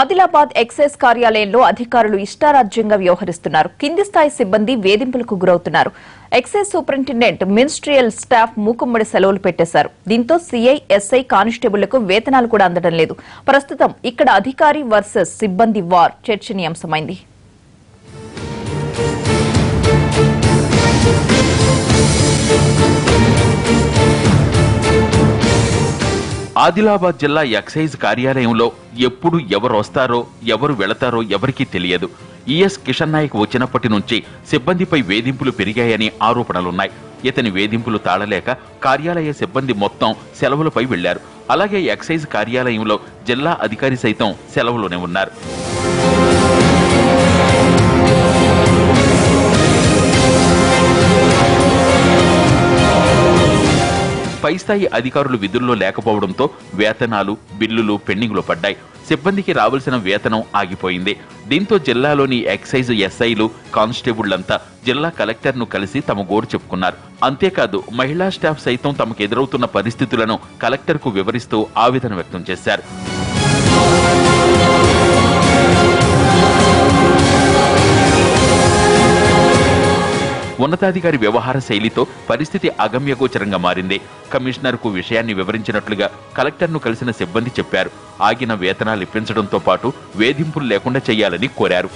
Adilabad excise కార్యాలయంలో అధికారులు ఇష్టారాజ్యంగా వ్యవహరిస్తున్నారు. కింది స్థాయి సిబ్బంది వేధింపులకు గురవుతున్నారు. ఎక్సైజ్ సూపరింటెండెంట్ మినిస్ట్రియల్ స్టాఫ్ మూకుమ్మడి సెలవులు పెట్టేశారు. దీంతో సీఐ ఎస్ఐ కానిస్టేబుళ్ళకు వేతనాలు కూడా అందడం లేదు. ప్రస్తుతం ఇక్కడ అధికారి వర్సెస్ సిబ్బంది వార్ చర్చనీయాంశమైంది. ఆదిలాబాద్ జిల్లా ఎక్సైజ్ కార్యాలయంలో ఎప్పుడు ఎవరు వస్తారో ఎవరు వెళతారో ఎవరికీ తెలియదు. ఈఎస్ కిషన్ నాయక్ వచ్చినప్పటి నుంచి సిబ్బందిపై వేధింపులు పెరిగాయని ఆరోపణలున్నాయి. ఇతని వేధింపులు తాళలేక కార్యాలయ సిబ్బంది మొత్తం సెలవులపై వెళ్ళారు. అలాగే ఎక్సైజ్ కార్యాలయంలో జిల్లా అధికారి సైతం సెలవులోనే ఉన్నారు. పై స్థాయి అధికారులు విధుల్లో లేకపోవడంతో వేతనాలు బిల్లులు పెండింగ్లో పడ్డాయి. సిబ్బందికి రావాల్సిన వేతనం ఆగిపోయింది. దీంతో జిల్లాలోని ఎక్సైజ్ ఎస్ఐలు కానిస్టేబుళ్ళంతా జిల్లా కలెక్టర్ను కలిసి తమ గోరు చెప్పుకున్నారు. అంతేకాదు మహిళా స్టాఫ్ సైతం తమకు ఎదురవుతున్న పరిస్థితులను కలెక్టర్కు వివరిస్తూ ఆవేదన వ్యక్తం చేశారు. ఉన్నతాధికారి వ్యవహార శైలితో పరిస్థితి అగమ్యగోచరంగా మారింది. కమిషనర్కు విషయాన్ని వివరించినట్లుగా కలెక్టర్ను కలిసిన సిబ్బంది చెప్పారు. ఆగిన వేతనాలు ఇప్పించడంతో పాటు వేధింపులు లేకుండా చేయాలని కోరారు.